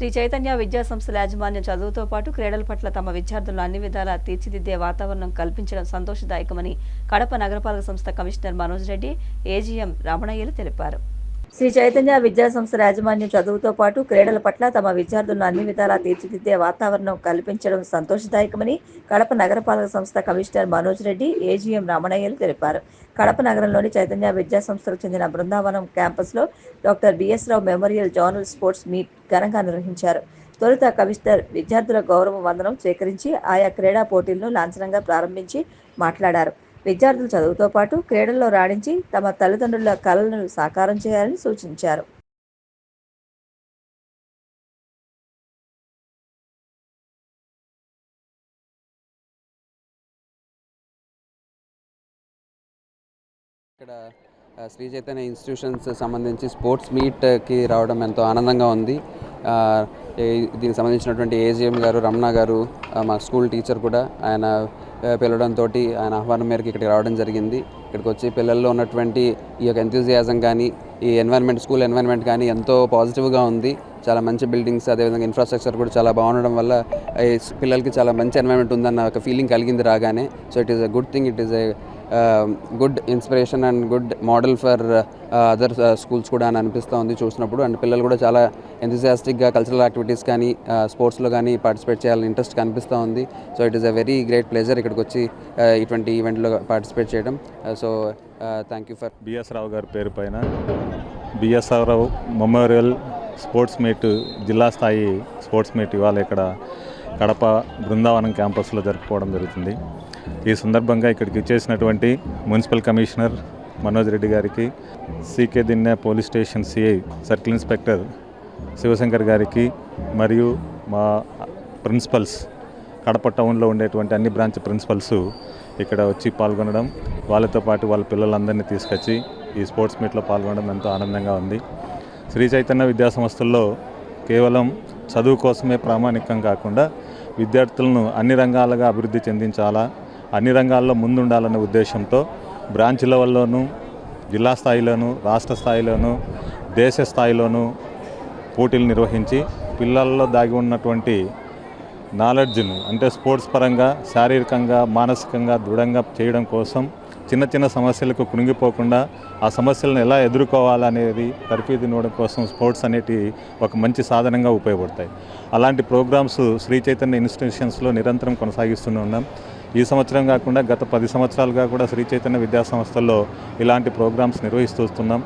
శ్రీ చైతన్య విద్యా సంస్థల యాజమాన్యం చదువుతో పాటు క్రీడల పట్ల తమ విద్యార్థులను అన్ని విధాలా తీర్చిదిద్దే వాతావరణం కల్పించడం సంతోషదాయకమని కడప నగరపాలక సంస్థ కమిషనర్ మనోజ్ రెడ్డి ఏజీఎం రమణయ్యలు తెలిపారు. శ్రీ చైతన్య విద్యా సంస్థల యాజమాన్యం చదువుతో పాటు క్రీడల పట్ల తమ విద్యార్థులను అన్ని విధాలా తీర్చిదిద్దే వాతావరణం కల్పించడం సంతోషదాయకమని కడప నగరపాలక సంస్థ కమిషనర్ మనోజ్ రెడ్డి ఏజీఎం రమణయ్యలు తెలిపారు. కడప నగరంలోని చైతన్య విద్యా సంస్థలకు చెందిన బృందావనం క్యాంపస్లో doctor B S Rao memorial zonal sports meet ఘనంగా నిర్వహించారు. తొలుత కమిషనర్ విద్యార్థుల గౌరవ వందనం స్వీకరించి ఆయా క్రీడా పోటీలను లాంఛనంగా ప్రారంభించి మాట్లాడారు. విద్యార్థులు చదువుతో పాటు క్రీడల్లో రాణించి తమ తల్లిదండ్రుల కళలను సాకారం చేయాలని సూచించారు. ఇక్కడ శ్రీ చైతన్య ఇన్స్టిట్యూషన్స్ సంబంధించి స్పోర్ట్స్ మీట్కి రావడం ఎంతో ఆనందంగా ఉంది. దీనికి సంబంధించినటువంటి ఏజిఎం గారు రమణ గారు మా స్కూల్ టీచర్ కూడా ఆయన పిలవడంతో ఆయన ఆహ్వానం మేరకు ఇక్కడికి రావడం జరిగింది. ఇక్కడికి వచ్చి పిల్లల్లో ఉన్నటువంటి ఈ యొక్క ఎంతూజియాజం కానీ ఈ ఎన్వైర్న్మెంట్ స్కూల్ ఎన్వైర్న్మెంట్ కానీ ఎంతో పాజిటివ్గా ఉంది. చాలా మంచి బిల్డింగ్స్ అదేవిధంగా ఇన్ఫ్రాస్ట్రక్చర్ కూడా చాలా బాగుండడం వల్ల ఈ పిల్లలకి చాలా మంచి ఎన్వైర్న్మెంట్ ఉందన్న ఒక ఫీలింగ్ కలిగింది రాగానే. So it is a good thing it is a good inspiration and good model for other schools కూడా అని అనిపిస్తూ ఉంది చూసినప్పుడు. అండ్ పిల్లలు కూడా చాలా ఎంతజియాస్టిక్గా కల్చరల్ యాక్టివిటీస్ కానీ uh, స్పోర్ట్స్లో కానీ పార్టిసిపేట్ చేయాలని ఇంట్రెస్ట్ కనిపిస్తూ ఉంది. So it is a very great pleasure ఇక్కడికి వచ్చి uh, ఇటువంటి ఈవెంట్లో పార్టిసిపేట్ చేయడం. So thank you for B S Rao గారి పేరు పైన B S Rao memorial sports meet జిల్లా స్థాయి స్పోర్ట్స్ మీట్ ఇవాళ ఇక్కడ కడప బృందావనం క్యాంపస్లో జరుపుకోవడం జరుగుతుంది. ఈ సందర్భంగా ఇక్కడికి ఇచ్చేసినటువంటి మున్సిపల్ కమిషనర్ మనోజ్ రెడ్డి గారికి CK Dinne police station CI circle inspector Shivashankar గారికి మరియు మా ప్రిన్సిపల్స్ కడప టౌన్లో ఉండేటువంటి అన్ని బ్రాంచ్ ప్రిన్సిపల్స్ ఇక్కడ వచ్చి పాల్గొనడం వాళ్ళతో పాటు వాళ్ళ పిల్లలందరినీ తీసుకొచ్చి ఈ స్పోర్ట్స్ మీట్లో పాల్గొనడం ఎంతో ఆనందంగా ఉంది. శ్రీ చైతన్య విద్యా సంస్థల్లో కేవలం చదువు కోసమే ప్రామాణికం కాకుండా విద్యార్థులను అన్ని రంగాలుగా అభివృద్ధి చెందించాలా అన్ని రంగాల్లో ముందుండాలనే ఉద్దేశంతో బ్రాంచ్ లెవెల్లోనూ జిల్లా స్థాయిలోనూ రాష్ట్ర స్థాయిలోనూ దేశ స్థాయిలోనూ పోటీలు నిర్వహించి పిల్లల్లో దాగి ఉన్నటువంటి నాలెడ్జ్ను అంటే స్పోర్ట్స్ పరంగా శారీరకంగా మానసికంగా దృఢంగా చేయడం కోసం చిన్న చిన్న సమస్యలకు కృంగిపోకుండా ఆ సమస్యలను ఎలా ఎదుర్కోవాలనేది తర్ఫీదినవడం కోసం స్పోర్ట్స్ అనేటి ఒక మంచి సాధనంగా ఉపయోగపడతాయి. అలాంటి ప్రోగ్రామ్స్ శ్రీ చైతన్య ఇన్స్టిట్యూషన్స్లో నిరంతరం కొనసాగిస్తూనే ఉన్నాం. ఈ సంవత్సరం కాకుండా గత పది సంవత్సరాలుగా కూడా శ్రీ చైతన్య విద్యా సంస్థల్లో ఇలాంటి ప్రోగ్రామ్స్ నిర్వహిస్తూస్తున్నాం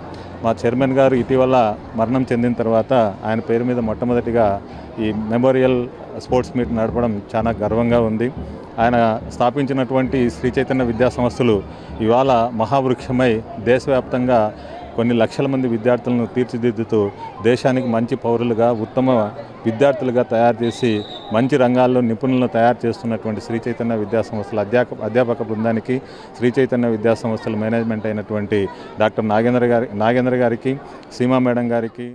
మా చైర్మన్ గారు ఇటీవల మరణం చెందిన తర్వాత ఆయన పేరు మీద మొట్టమొదటిగా ఈ మెమోరియల్ స్పోర్ట్స్ మీట్ నడపడం చాలా గర్వంగా ఉంది. ఆయన స్థాపించినటువంటి శ్రీ చైతన్య విద్యా సంస్థలు ఇవాళ మహావృక్షమై దేశవ్యాప్తంగా కొన్ని లక్షల మంది విద్యార్థులను తీర్చిదిద్దుతూ దేశానికి మంచి పౌరులుగా ఉత్తమ విద్యార్థులుగా తయారు చేసి మంచి రంగాల్లో నిపుణులను తయారు చేస్తున్నటువంటి శ్రీ చైతన్య విద్యాసంస్థల అధ్యాపక అధ్యాపక బృందానికి శ్రీ చైతన్య విద్యాసంస్థల మేనేజ్మెంట్ అయినటువంటి డాక్టర్ నాగేంద్ర గారి నాగేంద్ర గారికి సీమా మేడం గారికి